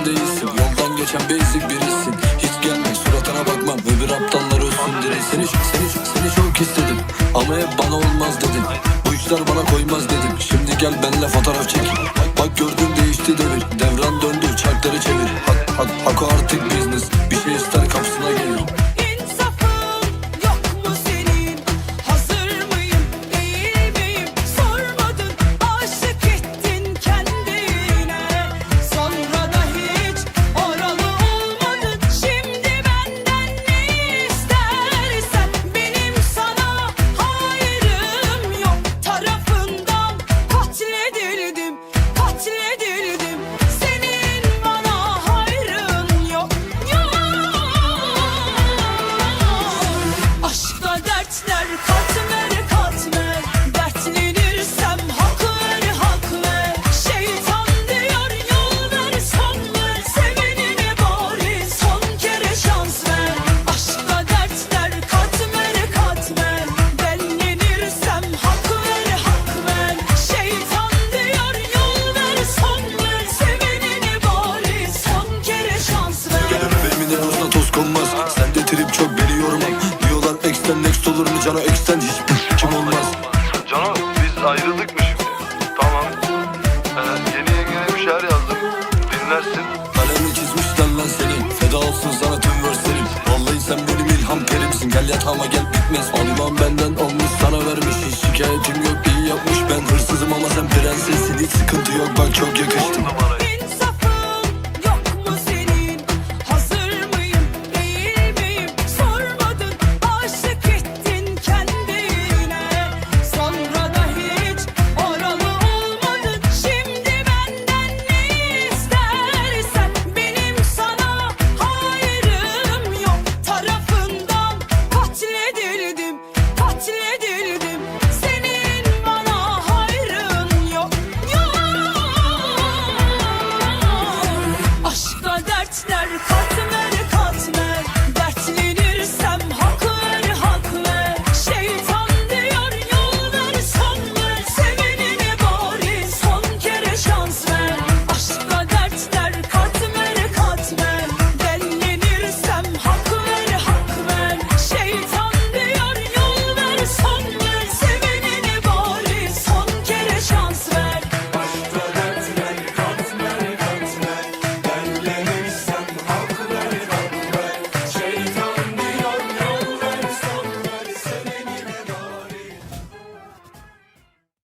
bizim Yoldan geçen basic birisin. Hiç gelme suratına bakmam Öbür aptallar ölsün direk Seni, seni, seni çok istedim Ama hep bana olmaz dedin. Bu işler bana koymaz dedim. Şimdi gel benle fotoğraf çek. Bak, bak gördün değişti devir. Devran döndü çarkları çevir. Hak, hak, hak artık business. ameliyat ama gel bitmez. Ondan benden olmuş sana vermiş. Hiç şikayetim yok iyi yapmış. Ben hırsızım ama sen prensessin Hiç sıkıntı yok. Bak çok yakıştım